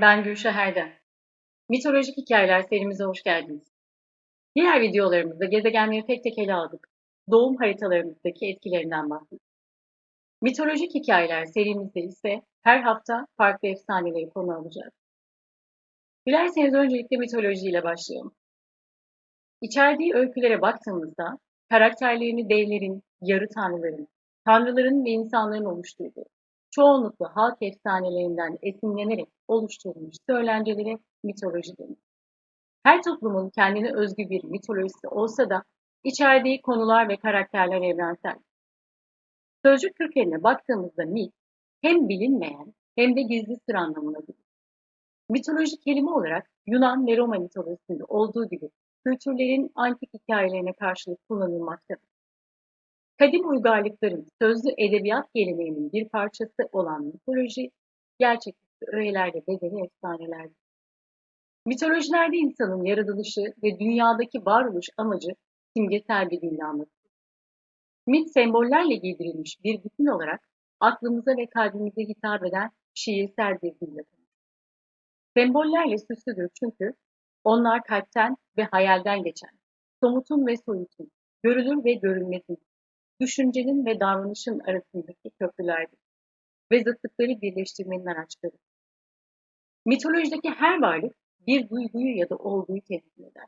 ben Gülşah Erdem. Mitolojik hikayeler serimize hoş geldiniz. Diğer videolarımızda gezegenleri tek tek ele aldık. Doğum haritalarımızdaki etkilerinden bahsettik. Mitolojik hikayeler serimizde ise her hafta farklı efsaneleri konu alacağız. Dilerseniz öncelikle mitolojiyle başlayalım. İçerdiği öykülere baktığımızda karakterlerini devlerin, yarı tanrıların, tanrıların ve insanların oluşturduğu, çoğunlukla halk efsanelerinden esinlenerek oluşturulmuş söylencelere mitoloji denir. Her toplumun kendine özgü bir mitolojisi olsa da içerdiği konular ve karakterler evrensel. Sözcük kökenine baktığımızda mit hem bilinmeyen hem de gizli sır anlamına gelir. Mitoloji kelime olarak Yunan ve Roma mitolojisinde olduğu gibi kültürlerin antik hikayelerine karşılık kullanılmaktadır. Kadim uygarlıkların sözlü edebiyat geleneğinin bir parçası olan mitoloji, gerçeküstü öğelerde bedeni efsanelerdir. Mitolojilerde insanın yaratılışı ve dünyadaki varoluş amacı simgesel bir anlatılır. Mit sembollerle giydirilmiş bir bütün olarak aklımıza ve kalbimize hitap eden şiirsel bir dille Sembollerle süslüdür çünkü onlar kalpten ve hayalden geçen, somutun ve soyutun, görülür ve görünmezin, düşüncenin ve davranışın arasındaki köprülerdir ve zıtlıkları birleştirmenin araçları. Mitolojideki her varlık bir duyguyu ya da olguyu temsil eder.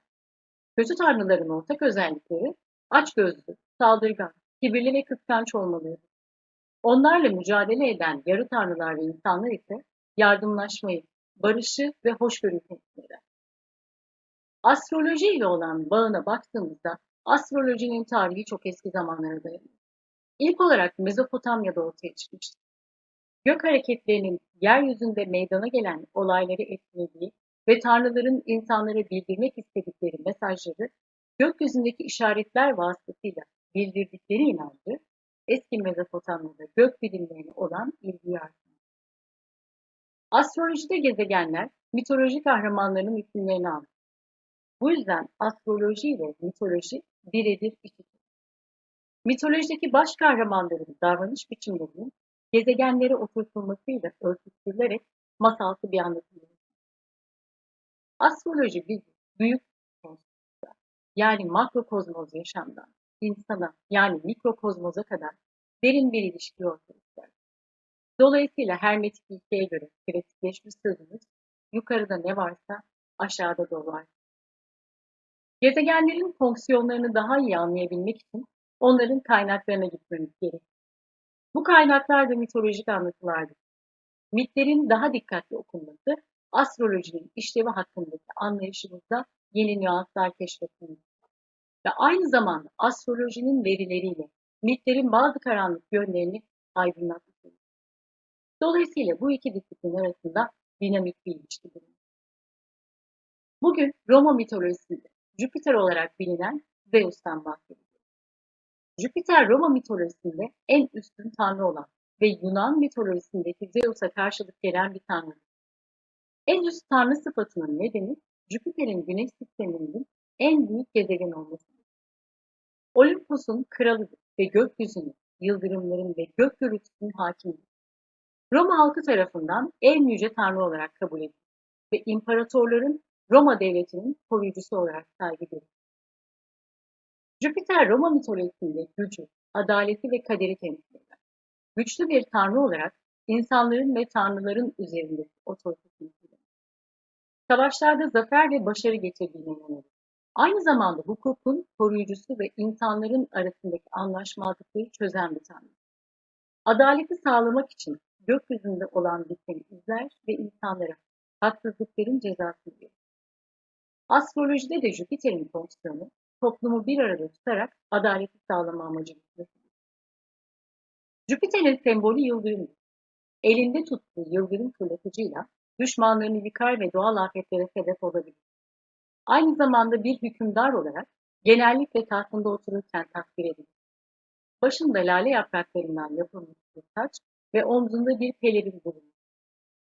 Kötü tanrıların ortak özellikleri açgözlü, saldırgan, kibirli ve kıskanç olmalıdır. Onlarla mücadele eden yarı tanrılar ve insanlar ise yardımlaşmayı, barışı ve hoşgörüyü temsil eder. Astroloji ile olan bağına baktığımızda astrolojinin tarihi çok eski zamanlara dayanıyor. İlk olarak Mezopotamya'da ortaya çıkmıştır. Gök hareketlerinin yeryüzünde meydana gelen olayları etkilediği ve tanrıların insanlara bildirmek istedikleri mesajları gökyüzündeki işaretler vasıtasıyla bildirdikleri inancı eski Mezopotamya'da gök bilimlerine olan ilgiyi arttırır. Astrolojide gezegenler mitolojik kahramanların isimlerini alır. Bu yüzden astroloji ile mitoloji birebir ikidir. Mitolojideki baş kahramanların davranış biçimlerinin gezegenlere oturtulmasıyla örtüştürülerek masalsı bir anlatım Astroloji bizi büyük yani makrokozmoz yaşamdan insana yani mikrokozmoza kadar derin bir ilişki ortaya. Dolayısıyla hermetik ilkeye göre klasikleşmiş sözümüz yukarıda ne varsa aşağıda da var. Gezegenlerin fonksiyonlarını daha iyi anlayabilmek için onların kaynaklarına gitmemiz gerekir. Bu kaynaklar da mitolojik anlatılardır. Mitlerin daha dikkatli okunması, astrolojinin işlevi hakkındaki anlayışımızda yeni nüanslar keşfetmemiz ve aynı zamanda astrolojinin verileriyle mitlerin bazı karanlık yönlerini aydınlatmamız. Dolayısıyla bu iki disiplin arasında dinamik bir ilişki bulunur. Bugün Roma mitolojisinde Jüpiter olarak bilinen Zeus'tan bahsedeceğiz. Jüpiter Roma mitolojisinde en üstün tanrı olan ve Yunan mitolojisindeki Zeus'a karşılık gelen bir tanrı. En üst tanrı sıfatının nedeni Jüpiter'in güneş sisteminin en büyük gezegen olmasıdır. Olympus'un kralıdır ve gökyüzünün, yıldırımların ve gök gürültüsünün hakimidir. Roma halkı tarafından en yüce tanrı olarak kabul edilir ve imparatorların Roma devletinin koruyucusu olarak saygı görür. Jüpiter Roma mitolojisinde gücü, adaleti ve kaderi temsil eder. Güçlü bir tanrı olarak insanların ve tanrıların üzerindeki otoritesini kullanır. Savaşlarda zafer ve başarı getirdiğine inanır. Aynı zamanda hukukun koruyucusu ve insanların arasındaki anlaşmazlıkları çözen bir tanrı. Adaleti sağlamak için gökyüzünde olan biteni izler ve insanlara haksızlıkların cezasını verir. Astrolojide de Jüpiter'in fonksiyonu toplumu bir arada tutarak adaleti sağlama amacı. Jüpiter'in sembolü yıldırımdır. Elinde tuttuğu yıldırım fırlatıcıyla düşmanlarını yıkar ve doğal afetlere sebep olabilir. Aynı zamanda bir hükümdar olarak genellikle tahtında otururken takdir edilir. Başında lale yapraklarından yapılmış bir taç ve omzunda bir pelerin bulunur.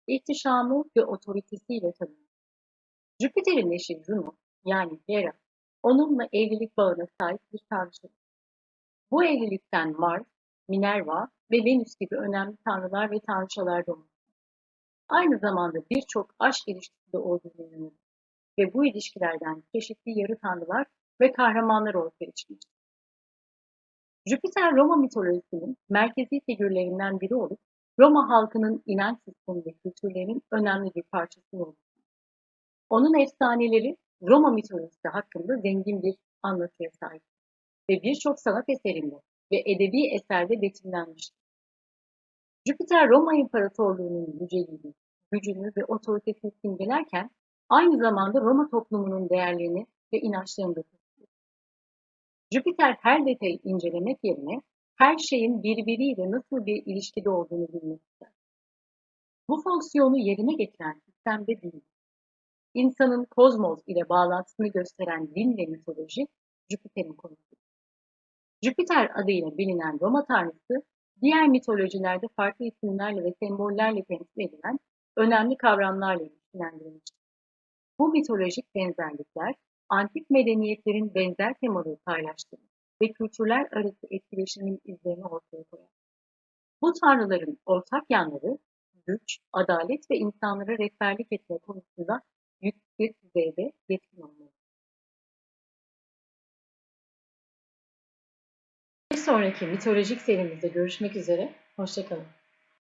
İhtişamı ve otoritesiyle tanınır. Jüpiter'in eşi Juno yani Hera, onunla evlilik bağına sahip bir tanrıçadır. Bu evlilikten Mars, Minerva ve Venüs gibi önemli tanrılar ve tanrıçalar doğmuş. aynı zamanda birçok aşk ilişkisi de olduğunu inanır. Ve bu ilişkilerden çeşitli yarı tanrılar ve kahramanlar ortaya çıkmıştır. Jüpiter Roma mitolojisinin merkezi figürlerinden biri olup Roma halkının inanç sistemi ve kültürlerinin önemli bir parçası oldu. Onun efsaneleri Roma mitolojisi hakkında zengin bir anlatıya sahip ve birçok sanat eserinde ve edebi eserde betimlenmiştir. Jüpiter Roma İmparatorluğu'nun yüceliğini, gücünü ve otoritesini simgelerken aynı zamanda Roma toplumunun değerlerini ve inançlarını da taşıyor. Jüpiter her detayı incelemek yerine her şeyin birbiriyle nasıl bir ilişkide olduğunu bilmek ister. Bu fonksiyonu yerine getiren sistemde değil. İnsanın kozmos ile bağlantısını gösteren din ve mitoloji Jüpiter'in konusu. Jüpiter adıyla bilinen Roma tanrısı, diğer mitolojilerde farklı isimlerle ve sembollerle temsil edilen önemli kavramlarla ilişkilendirilmiştir. Bu mitolojik benzerlikler, antik medeniyetlerin benzer temaları paylaştığını ve kültürler arası etkileşimin izlerini ortaya koyar. Bu tanrıların ortak yanları, güç, adalet ve insanlara rehberlik etme konusunda yüksek düzeyde yetkin olmalı. Bir sonraki mitolojik serimizde görüşmek üzere, hoşçakalın.